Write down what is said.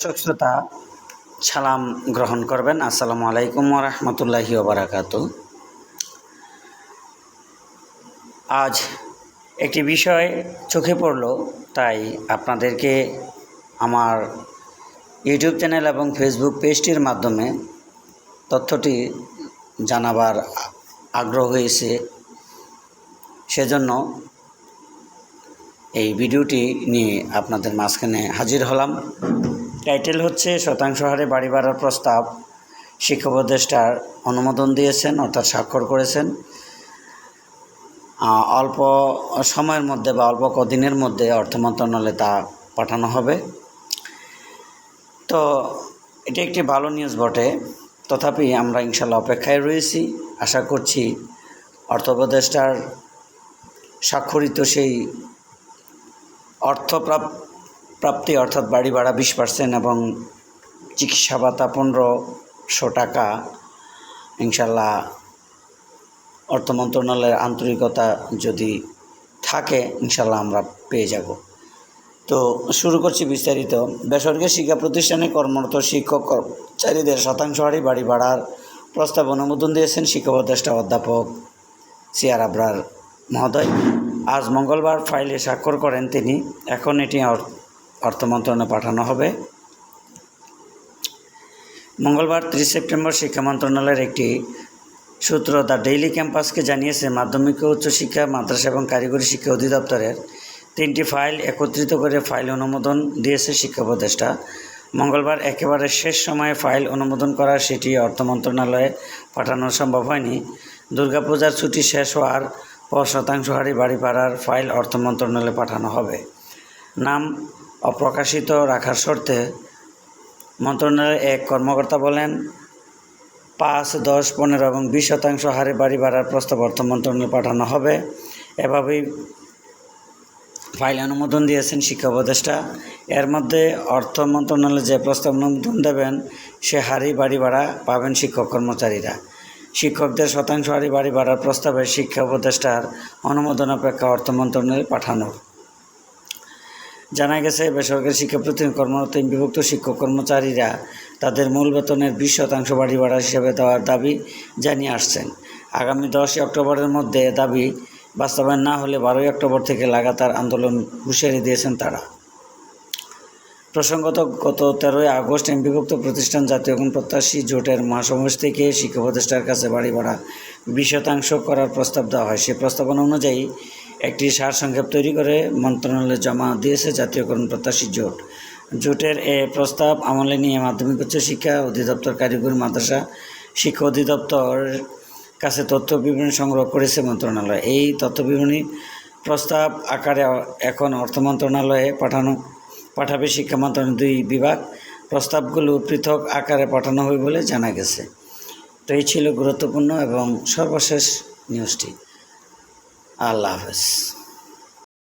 দর্শক, শ্রোতা, সালাম গ্রহণ করবেন। আসসালামু আলাইকুম রহমতুল্লাহি ওবরাকাত। আজ একটি বিষয় চোখে পড়ল, তাই আপনাদেরকে আমার ইউটিউব চ্যানেল এবং ফেসবুক পেজটির মাধ্যমে তথ্যটি জানাবার আগ্রহ হয়েছে। সেজন্য এই ভিডিওটি নিয়ে আপনাদের মাঝখানে হাজির হলাম। টাইটেল হচ্ছে শতাংশ হারে বাড়ি বাড়ার প্রস্তাব। শিক্ষা উপদেষ্টার অনুমোদন দিয়েছেন, অর্থাৎ স্বাক্ষর করেছেন। অল্প সময়ের মধ্যে বা অল্প কদিনের মধ্যে অর্থ মন্ত্রণালয়ে তা পাঠানো হবে। তো, এটি একটি ভালো নিউজ বটে। তথাপি আমরা ইনশাল্লাহ অপেক্ষায় রয়েছি। আশা করছি অর্থ উপদেষ্টার স্বাক্ষরিত সেই অর্থ প্রাপ- প্রাপ্তি অর্থাৎ বাড়ি ভাড়া বিশ পার্সেন্ট এবং চিকিৎসা ভাতা পনেরোশো টাকা ইনশাল্লাহ অর্থ মন্ত্রণালয়ের আন্তরিকতা যদি থাকে ইনশাল্লাহ আমরা পেয়ে যাব। তো শুরু করছি বিস্তারিত। বেসরকারি শিক্ষা প্রতিষ্ঠানে কর্মরত শিক্ষক কর্মচারীদের শতাংশ হারে বাড়ি ভাড়ার প্রস্তাব অনুমোদন দিয়েছেন শিক্ষা উপদেষ্টা অধ্যাপক সিয়ার আবরার মহোদয়। আজ মঙ্গলবার ফাইলে স্বাক্ষর করেন তিনি। এখন এটি অর্থ মন্ত্রণালয়ে পাঠানো হবে। মঙ্গলবার ত্রিশ সেপ্টেম্বর শিক্ষা মন্ত্রণালয়ের একটি সূত্র দ্য ডেইলি ক্যাম্পাসকে জানিয়েছে, মাধ্যমিক ও উচ্চশিক্ষা, মাদ্রাসা এবং কারিগরি শিক্ষা অধিদপ্তরের তিনটি ফাইল একত্রিত করে ফাইল অনুমোদন দিয়েছে শিক্ষা উপদেষ্টা। মঙ্গলবার একেবারে শেষ সময়ে ফাইল অনুমোদন করা সেটি অর্থ মন্ত্রণালয়ে পাঠানো সম্ভব হয়নি। দুর্গাপূজার ছুটি শেষ হওয়ার পর শতাংশ হারে বাড়ি ভাড়ার ফাইল অর্থ মন্ত্রণালয়ে পাঠানো হবে। নাম অপ্রকাশিত রাখার শর্তে মন্ত্রণালয়ের এক কর্মকর্তা বলেন, পাঁচ, দশ, পনেরো এবং বিশ শতাংশ হারে বাড়ি ভাড়ার প্রস্তাব অর্থ মন্ত্রণালয়ে পাঠানো হবে। এভাবেই ফাইল অনুমোদন দিয়েছেন শিক্ষা উপদেষ্টা। এর মধ্যে অর্থ মন্ত্রণালয় যে প্রস্তাব অনুমোদন দেবেন, সে হারি বাড়ি ভাড়া পাবেন শিক্ষক কর্মচারীরা। শিক্ষকদের শতাংশ হারি বাড়ি ভাড়ার প্রস্তাবে শিক্ষা উপদেষ্টার অনুমোদন অপেক্ষা অর্থ মন্ত্রণালয়ে পাঠানোর। জানা গেছে, বেসরকারি শিক্ষা প্রতিষ্ঠান কর্মরত বিভক্ত শিক্ষক কর্মচারীরা তাদের মূল বেতনের বিশ শতাংশ বাড়ি ভাড়া হিসেবে দেওয়ার দাবি জানিয়ে আসছেন। আগামী দশই অক্টোবরের মধ্যে দাবি বাস্তবায়ন না হলে বারোই অক্টোবর থেকে লাগাতার আন্দোলন হুঁশিয়ারি দিয়েছেন তারা। প্রসঙ্গত, গত তেরোই আগস্ট বিভক্ত প্রতিষ্ঠান জাতীয় প্রত্যাশী জোটের মহাসমাবেশ থেকে শিক্ষা প্রতিষ্ঠার কাছে বাড়ি ভাড়া বিশ শতাংশ করার প্রস্তাব দেওয়া হয়। সে প্রস্তাবনা অনুযায়ী একটি সারসংক্ষেপ তৈরি করে মন্ত্রণালয়ে জমা দিয়েছে জাতীয়করণ প্রত্যাশী জোট। জোটের এ প্রস্তাব আমলে নিয়ে মাধ্যমিক উচ্চ শিক্ষা অধিদপ্তর কারিগরি মাদ্রাসা শিক্ষা অধিদপ্তর কাছে তথ্য বিবরণী সংগ্রহ করেছে মন্ত্রণালয়। এই তথ্য বিবরণী প্রস্তাব আকারে এখন অর্থ মন্ত্রণালয়ে পাঠানো, পাঠাবে শিক্ষা মন্ত্রণালয় দুই বিভাগ। প্রস্তাবগুলো পৃথক আকারে পাঠানো হবে বলে জানা গেছে। তো এই ছিল গুরুত্বপূর্ণ এবং সর্বশেষ নিউজটি। আল্লাহ হাফেজ